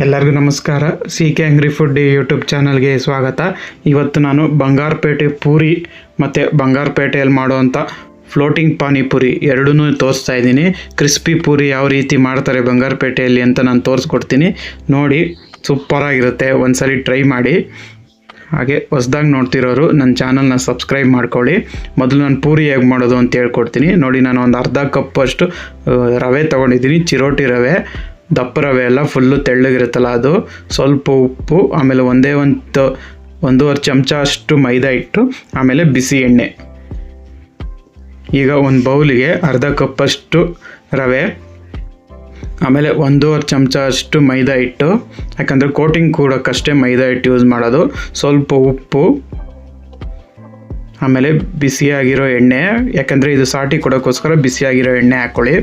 ಎಲ್ಲರಿಗೂ ನಮಸ್ಕಾರ. C K angry food YouTube ಚಾನಲ್ಗೆ ಸ್ವಾಗತ. ಇವತ್ತು ನಾನು ಬಂಗಾರಪೇಟೆ ಪೂರಿ ಮತ್ತು ಬಂಗಾರಪೇಟೆಯಲ್ಲಿ ಮಾಡುವಂಥ ಫ್ಲೋಟಿಂಗ್ ಪಾನಿಪುರಿ ಎರಡೂ ತೋರಿಸ್ತಾ ಇದ್ದೀನಿ. ಕ್ರಿಸ್ಪಿ ಪೂರಿ ಯಾವ ರೀತಿ ಮಾಡ್ತಾರೆ ಬಂಗಾರಪೇಟೆಯಲ್ಲಿ ಅಂತ ನಾನು ತೋರಿಸ್ಕೊಡ್ತೀನಿ. ನೋಡಿ ಸೂಪರಾಗಿರುತ್ತೆ ಒಂದ್ಸಲಿ ಟ್ರೈ ಮಾಡಿ. ಹಾಗೆ ಹೊಸ್ದಾಗಿ ನೋಡ್ತಿರೋರು ನನ್ನ ಚಾನಲ್ನ ಸಬ್ಸ್ಕ್ರೈಬ್ ಮಾಡ್ಕೊಳ್ಳಿ. ಮೊದಲು ನಾನು ಪೂರಿ ಹೇಗೆ ಮಾಡೋದು ಅಂತ ಹೇಳ್ಕೊಡ್ತೀನಿ. ನೋಡಿ, ನಾನು ಒಂದು ಅರ್ಧ ಕಪ್ಪಷ್ಟು ರವೆ ತೊಗೊಂಡಿದ್ದೀನಿ. ಚಿರೋಟಿ ರವೆ. ದಪ್ಪ ರವೆ ಎಲ್ಲ ಫುಲ್ಲು ತೆಳ್ಳಗಿರುತ್ತಲ್ಲ ಅದು. ಸ್ವಲ್ಪ ಉಪ್ಪು, ಆಮೇಲೆ ಒಂದೇ ಒಂದು, ಒಂದೂವರೆ ಚಮಚ ಅಷ್ಟು ಮೈದಾ ಹಿಟ್ಟು, ಆಮೇಲೆ ಬಿಸಿ ಎಣ್ಣೆ. ಈಗ ಒಂದು ಬೌಲಿಗೆ ಅರ್ಧ ಕಪ್ಪಷ್ಟು ರವೆ, ಆಮೇಲೆ ಒಂದೂವರೆ ಚಮಚ ಅಷ್ಟು ಮೈದಾ ಹಿಟ್ಟು. ಯಾಕಂದರೆ ಕೋಟಿಂಗ್ ಕೂಡಕ್ಕಷ್ಟೇ ಮೈದಾ ಹಿಟ್ಟು ಯೂಸ್ ಮಾಡೋದು. ಸ್ವಲ್ಪ ಉಪ್ಪು, ಆಮೇಲೆ ಬಿಸಿಯಾಗಿರೋ ಎಣ್ಣೆ. ಯಾಕಂದರೆ ಇದು ಸಾಟಿ ಕೊಡೋಕ್ಕೋಸ್ಕರ ಬಿಸಿಯಾಗಿರೋ ಎಣ್ಣೆ ಹಾಕ್ಕೊಳ್ಳಿ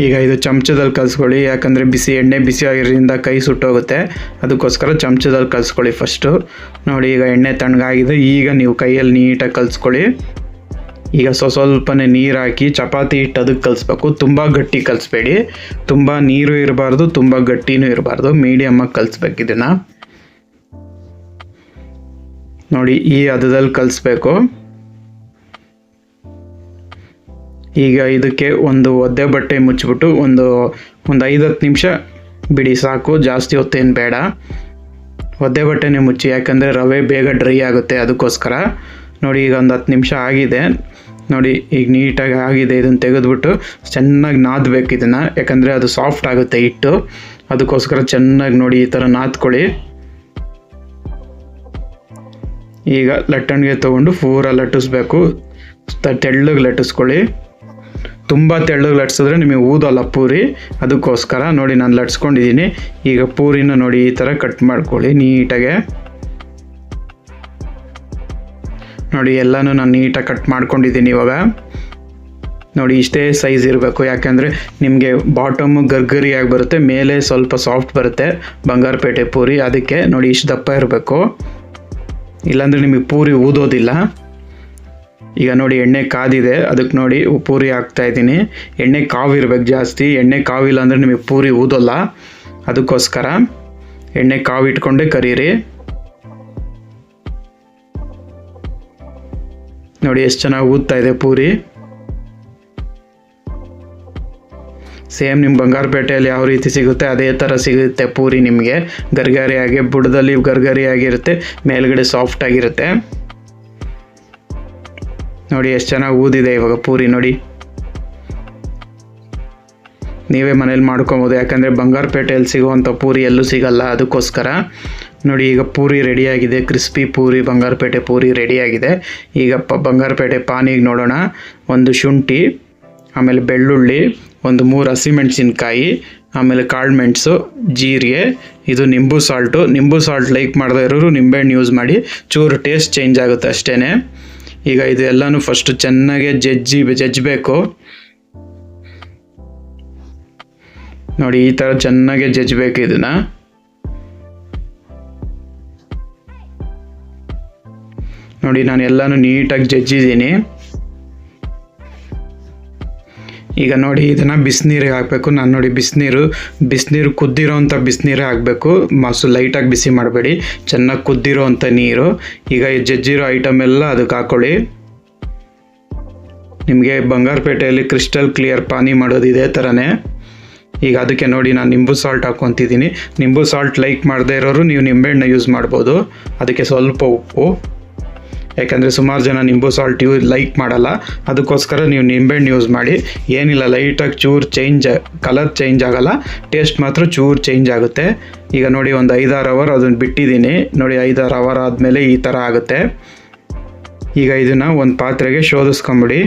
ಈಗ ಇದು ಚಮಚದಲ್ಲಿ ಕಲಿಸ್ಕೊಳ್ಳಿ, ಯಾಕಂದರೆ ಬಿಸಿ ಎಣ್ಣೆ ಬಿಸಿ ಆಗಿರೋದ್ರಿಂದ ಕೈ ಸುಟ್ಟೋಗುತ್ತೆ. ಅದಕ್ಕೋಸ್ಕರ ಚಮಚದಲ್ಲಿ ಕಲಿಸ್ಕೊಳ್ಳಿ ಫಸ್ಟು ನೋಡಿ, ಈಗ ಎಣ್ಣೆ ತಣ್ಣಗಾಗಿದೆ. ಈಗ ನೀವು ಕೈಯಲ್ಲಿ ನೀಟಾಗಿ ಕಲಿಸ್ಕೊಳ್ಳಿ. ಈಗ ಸ್ವ ಸ್ವಲ್ಪನೇ ನೀರು ಹಾಕಿ ಚಪಾತಿ ಹಿಟ್ಟು ಅದಕ್ಕೆ ಕಲಿಸ್ಬೇಕು. ತುಂಬ ಗಟ್ಟಿ ಕಲಿಸ್ಬೇಡಿ. ತುಂಬ ನೀರು ಇರಬಾರ್ದು, ತುಂಬ ಗಟ್ಟಿನೂ ಇರಬಾರ್ದು. ಮೀಡಿಯಮ್ಮಾಗಿ ಕಲಿಸ್ಬೇಕು ಇದನ್ನು. ನೋಡಿ, ಈ ಹದದಲ್ಲಿ ಕಲಿಸ್ಬೇಕು. ಈಗ ಇದಕ್ಕೆ ಒಂದು ಒದ್ದೆ ಬಟ್ಟೆ ಮುಚ್ಚಿಬಿಟ್ಟು ಒಂದು ಒಂದು ಐದು ಹತ್ತು ನಿಮಿಷ ಬಿಡಿ, ಸಾಕು, ಜಾಸ್ತಿ ಹೊತ್ತೇನು ಬೇಡ. ಒದ್ದೆ ಬಟ್ಟೆನೇ ಮುಚ್ಚಿ, ಯಾಕಂದರೆ ರವೆ ಬೇಗ ಡ್ರೈ ಆಗುತ್ತೆ ಅದಕ್ಕೋಸ್ಕರ. ನೋಡಿ, ಈಗ ಒಂದು ಹತ್ತು ನಿಮಿಷ ಆಗಿದೆ. ನೋಡಿ, ಈಗ ನೀಟಾಗಿ ಆಗಿದೆ, ಇದನ್ನು ತೆಗೆದುಬಿಟ್ಟು ಚೆನ್ನಾಗಿ ನಾದಬೇಕು ಇದನ್ನು. ಯಾಕಂದರೆ ಅದು ಸಾಫ್ಟ್ ಆಗುತ್ತೆ ಹಿಟ್ಟು. ಅದಕ್ಕೋಸ್ಕರ ಚೆನ್ನಾಗಿ ನೋಡಿ, ಈ ಥರ ನಾದ್ಕೊಳ್ಳಿ. ಈಗ ಲಟ್ಟಣಿಗೆ ತೊಗೊಂಡು ಪೂರ ಲಟ್ಟಿಸ್ಬೇಕು. ತೆಳ್ಳಗೆ ಲಟ್ಟಿಸ್ಕೊಳ್ಳಿ. ತುಂಬ ತೆಳ್ಳಗೆ ಲಟ್ಸಿದ್ರೆ ನಿಮಗೆ ಊದಲ್ಲ ಪೂರಿ. ಅದಕ್ಕೋಸ್ಕರ ನೋಡಿ ನಾನು ಲಟ್ಸ್ಕೊಂಡಿದ್ದೀನಿ. ಈಗ ಪೂರಿನ ನೋಡಿ ಈ ಥರ ಕಟ್ ಮಾಡ್ಕೊಳ್ಳಿ ನೀಟಾಗೆ. ನೋಡಿ, ಎಲ್ಲನೂ ನಾನು ನೀಟಾಗಿ ಕಟ್ ಮಾಡ್ಕೊಂಡಿದ್ದೀನಿ ಇವಾಗ. ನೋಡಿ, ಇಷ್ಟೇ ಸೈಜ್ ಇರಬೇಕು. ಯಾಕೆಂದರೆ ನಿಮಗೆ ಬಾಟಮು ಗರ್ಗರಿಯಾಗಿ ಬರುತ್ತೆ, ಮೇಲೆ ಸ್ವಲ್ಪ ಸಾಫ್ಟ್ ಬರುತ್ತೆ ಬಂಗಾರಪೇಟೆ ಪೂರಿ. ಅದಕ್ಕೆ ನೋಡಿ, ಇಷ್ಟು ದಪ್ಪ ಇರಬೇಕು. ಇಲ್ಲಾಂದರೆ ನಿಮಗೆ ಪೂರಿ ಊದೋದಿಲ್ಲ. ಈಗ ನೋಡಿ ಎಣ್ಣೆ ಕಾದಿದೆ. ಅದಕ್ಕೆ ನೋಡಿ ಪೂರಿ ಹಾಕ್ತಾ ಇದ್ದೀನಿ. ಎಣ್ಣೆ ಕಾವಿರ್ಬೇಕು ಜಾಸ್ತಿ. ಎಣ್ಣೆ ಕಾವಿಲ್ಲ ಅಂದರೆ ನಿಮಗೆ ಪೂರಿ ಊದಲ್ಲ. ಅದಕ್ಕೋಸ್ಕರ ಎಣ್ಣೆ ಕಾವಿಟ್ಕೊಂಡೇ ಕರೀರಿ. ನೋಡಿ ಎಷ್ಟು ಚೆನ್ನಾಗಿ ಊದ್ತಾ ಇದೆ ಪೂರಿ. ಸೇಮ್ ನಿಮ್ಮ ಬಂಗಾರಪೇಟೆಯಲ್ಲಿ ಯಾವ ರೀತಿ ಸಿಗುತ್ತೆ, ಅದೇ ಥರ ಸಿಗುತ್ತೆ ಪೂರಿ ನಿಮಗೆ. ಗರ್ಗರಿಯಾಗಿ, ಬುಡದಲ್ಲಿ ಗರ್ಗರಿಯಾಗಿರುತ್ತೆ, ಮೇಲ್ಗಡೆ ಸಾಫ್ಟ್ ಆಗಿರುತ್ತೆ. ನೋಡಿ, ಎಷ್ಟು ಚೆನ್ನಾಗಿ ಊದಿದೆ ಇವಾಗ ಪೂರಿ, ನೋಡಿ. ನೀವೇ ಮನೇಲಿ ಮಾಡ್ಕೊಬೋದು, ಯಾಕಂದರೆ ಬಂಗಾರಪೇಟೆಯಲ್ಲಿ ಸಿಗುವಂಥ ಪೂರಿ ಎಲ್ಲೂ ಸಿಗಲ್ಲ, ಅದಕ್ಕೋಸ್ಕರ. ನೋಡಿ, ಈಗ ಪೂರಿ ರೆಡಿಯಾಗಿದೆ, ಕ್ರಿಸ್ಪಿ ಪೂರಿ, ಬಂಗಾರಪೇಟೆ ಪೂರಿ ರೆಡಿಯಾಗಿದೆ. ಈಗ ಪ, ಬಂಗಾರಪೇಟೆ ಪಾನಿಗೆ ನೋಡೋಣ. ಒಂದು ಶುಂಠಿ, ಆಮೇಲೆ ಬೆಳ್ಳುಳ್ಳಿ, ಒಂದು ಮೂರು ಹಸಿಮೆಣಸಿನ್ಕಾಯಿ, ಆಮೇಲೆ ಕಾಳುಮೆಣಸು ಜೀರಿಗೆ, ಇದು ನಿಂಬು ಸಾಲ್ಟು. ನಿಂಬು ಸಾಲ್ಟ್ ಲೈಕ್ ಮಾಡದೇ ಇರೋರು ನಿಂಬೆಹಣ್ಣು ಯೂಸ್ ಮಾಡಿ. ಚೂರು ಟೇಸ್ಟ್ ಚೇಂಜ್ ಆಗುತ್ತೆ ಅಷ್ಟೇ ಈಗ ಇದು ಎಲ್ಲನೂ ಫಸ್ಟ್ ಚೆನ್ನಾಗಿ ಜಜ್ಜಿ, ಜಜ್ಜಬೇಕು. ನೋಡಿ, ಈ ಥರ ಚೆನ್ನಾಗಿ ಜಜ್ಜಬೇಕು ಇದನ್ನ. ನೋಡಿ, ನಾನು ಎಲ್ಲನೂ ನೀಟಾಗಿ ಜಜ್ಜಿದ್ದೀನಿ. ಈಗ ನೋಡಿ ಇದನ್ನು ಬಿಸಿನೀರಿಗೆ ಹಾಕಬೇಕು. ನಾನು ನೋಡಿ ಬಿಸಿನೀರು ಬಿಸಿನೀರು ಕುದ್ದಿರೋವಂಥ ಬಿಸಿನೀರೇ ಹಾಕಬೇಕು. ಮಸು ಲೈಟಾಗಿ ಬಿಸಿ ಮಾಡಬೇಡಿ. ಚೆನ್ನಾಗಿ ಕುದ್ದಿರೋವಂಥ ನೀರು. ಈಗ ಈ ಜಜ್ಜಿರೋ ಐಟಮ್ ಎಲ್ಲ ಅದಕ್ಕೆ ಹಾಕ್ಕೊಳ್ಳಿ ನಿಮಗೆ ಬಂಗಾರಪೇಟೆಯಲ್ಲಿ ಕ್ರಿಸ್ಟಲ್ ಕ್ಲಿಯರ್ ಪಾನಿ ಮಾಡೋದು ಇದೇ ಥರನೇ ಈಗ ಅದಕ್ಕೆ ನೋಡಿ ನಾನು ನಿಂಬು ಸಾಲ್ಟ್ ಹಾಕ್ಕೊತಿದ್ದೀನಿ. ನಿಂಬು ಸಾಲ್ಟ್ ಲೈಕ್ ಮಾಡದೇ ಇರೋರು ನೀವು ನಿಂಬೆಹಣ್ಣು ಯೂಸ್ ಮಾಡ್ಬೋದು. ಅದಕ್ಕೆ ಸ್ವಲ್ಪ ಉಪ್ಪು. ಯಾಕಂದರೆ ಸುಮಾರು ಜನ ನಿಂಬು ಸಾಲ್ಟ್ ಯೂ ಲೈಕ್ ಮಾಡಲ್ಲ. ಅದಕ್ಕೋಸ್ಕರ ನೀವು ನಿಂಬೆಹಣ್ಣು ಯೂಸ್ ಮಾಡಿ. ಏನಿಲ್ಲ ಲೈಟಾಗಿ ಚೂರು ಚೇಂಜ್ ಕಲರ್ ಚೇಂಜ್ ಆಗಲ್ಲ. ಟೇಸ್ಟ್ ಮಾತ್ರ ಚೂರು ಚೇಂಜ್ ಆಗುತ್ತೆ. ಈಗ ನೋಡಿ ಒಂದು ಐದಾರು ಅವರ್ ಅದನ್ನು ಬಿಟ್ಟಿದ್ದೀನಿ. ನೋಡಿ ಐದಾರು ಅವರ್ ಆದಮೇಲೆ ಈ ಥರ ಆಗುತ್ತೆ. ಈಗ ಇದನ್ನು ಒಂದು ಪಾತ್ರೆಗೆ ಶೋಧಿಸ್ಕೊಂಬಿಡಿ.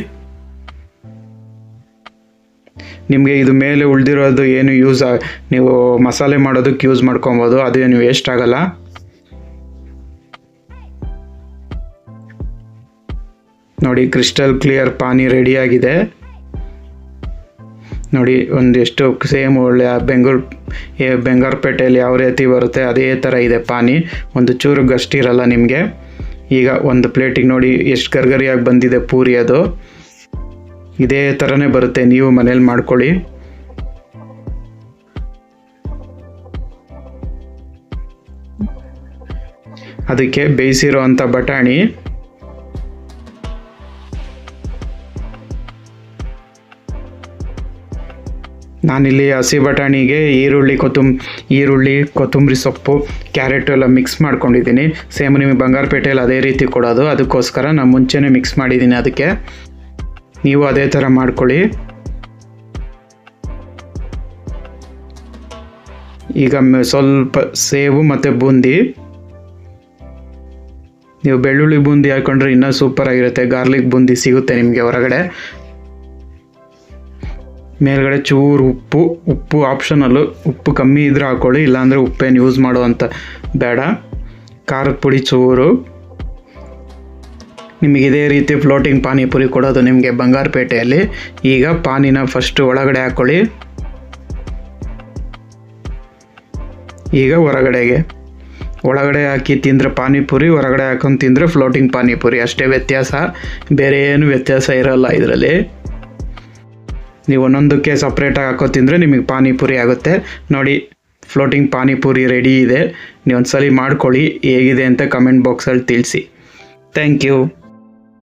ನಿಮಗೆ ಇದು ಮೇಲೆ ಉಳಿದಿರೋದು ಏನು ಯೂಸ್ ನೀವು ಮಸಾಲೆ ಮಾಡೋದಕ್ಕೆ ಯೂಸ್ ಮಾಡ್ಕೊಬೋದು. ಅದೇನು ವೇಸ್ಟ್ ಆಗಲ್ಲ. ನೋಡಿ ಕ್ರಿಸ್ಟಲ್ ಕ್ಲಿಯರ್ ಪಾನಿ ರೆಡಿಯಾಗಿದೆ ನೋಡಿ, ಒಂದಿಷ್ಟು ಸೇಮ್ ಒಳ್ಳೆ ಬೆಂಗಳೂರು ಬೆಂಗಾರಪೇಟೆಯಲ್ಲಿ ಯಾವ ರೀತಿ ಬರುತ್ತೆ, ಅದೇ ಥರ ಇದೆ ಪಾನಿ. ಒಂದು ಚೂರು ಗಷ್ಟಿರಲ್ಲ ನಿಮಗೆ. ಈಗ ಒಂದು ಪ್ಲೇಟಿಗೆ ನೋಡಿ, ಎಷ್ಟು ಗರ್ಗರಿಯಾಗಿ ಬಂದಿದೆ ಪೂರಿ ಅದು. ಇದೇ ಥರನೇ ಬರುತ್ತೆ, ನೀವು ಮನೇಲಿ ಮಾಡ್ಕೊಳ್ಳಿ. ಅದಕ್ಕೆ ಬೇಯಿಸಿರೋ ಅಂಥ ಬಟಾಣಿ. ನಾನಿಲ್ಲಿ ಹಸಿ ಬಟಾಣಿಗೆ ಈರುಳ್ಳಿ ಕೊತ್ತಂಬ ಈರುಳ್ಳಿ ಕೊತ್ತಂಬರಿ ಸೊಪ್ಪು, ಕ್ಯಾರೆಟು ಎಲ್ಲ ಮಿಕ್ಸ್ ಮಾಡ್ಕೊಂಡಿದ್ದೀನಿ. ಸೇಮ್ ನಿಮಗೆ ಬಂಗಾರಪೇಟೆಯಲ್ಲಿ ಅದೇ ರೀತಿ ಕೊಡೋದು. ಅದಕ್ಕೋಸ್ಕರ ನಾನು ಮುಂಚೆನೇ ಮಿಕ್ಸ್ ಮಾಡಿದ್ದೀನಿ ಅದಕ್ಕೆ. ನೀವು ಅದೇ ಥರ ಮಾಡ್ಕೊಳ್ಳಿ. ಈಗ ಸ್ವಲ್ಪ ಸೇವು ಮತ್ತು ಬೂಂದಿ. ನೀವು ಬೆಳ್ಳುಳ್ಳಿ ಬೂಂದಿ ಹಾಕೊಂಡ್ರೆ ಇನ್ನೂ ಸೂಪರ್ ಆಗಿರುತ್ತೆ. ಗಾರ್ಲಿಕ್ ಬೂಂದಿ ಸಿಗುತ್ತೆ ನಿಮಗೆ ಹೊರಗಡೆ. ಮೇಲ್ಗಡೆ ಚೂರು ಉಪ್ಪು ಉಪ್ಪು ಆಪ್ಷನಲ್ಲು ಉಪ್ಪು ಕಮ್ಮಿ ಇದ್ರೆ ಹಾಕೊಳ್ಳಿ, ಇಲ್ಲಾಂದರೆ ಉಪ್ಪೇನು ಯೂಸ್ ಮಾಡುವಂಥ ಬೇಡ. ಖಾರದ ಪುಡಿ ಚೂರು. ನಿಮಗೆ ಇದೇ ರೀತಿ ಫ್ಲೋಟಿಂಗ್ ಪಾನಿಪುರಿ ಕೊಡೋದು ನಿಮಗೆ ಬಂಗಾರಪೇಟೆಯಲ್ಲಿ. ಈಗ ಪಾನಿನ ಫಸ್ಟ್ ಒಳಗಡೆ ಹಾಕ್ಕೊಳ್ಳಿ ಈಗ ಹೊರಗಡೆಗೆ. ಒಳಗಡೆ ಹಾಕಿ ತಿಂದರೆ ಪಾನಿಪುರಿ, ಹೊರಗಡೆ ಹಾಕೊಂಡು ತಿಂದರೆ ಫ್ಲೋಟಿಂಗ್ ಪಾನಿಪುರಿ. ಅಷ್ಟೇ ವ್ಯತ್ಯಾಸ. ಬೇರೆ ಏನು ವ್ಯತ್ಯಾಸ ಇರೋಲ್ಲ ಇದರಲ್ಲಿ. ನೀವು ಒಂದೊಂದಕ್ಕೆ ಸಪ್ರೇಟಾಗಿ ಹಾಕೋ ತಿಂದರೆ ನಿಮಗೆ ಪಾನಿಪುರಿ ಆಗುತ್ತೆ. ನೋಡಿ ಫ್ಲೋಟಿಂಗ್ ಪಾನಿಪುರಿ ರೆಡಿ ಇದೆ. ನೀವು ಸಲ ಮಾಡ್ಕೊಳ್ಳಿ, ಹೇಗಿದೆ ಅಂತ ಕಮೆಂಟ್ ಬಾಕ್ಸಲ್ಲಿ ತಿಳಿಸಿ. Thank you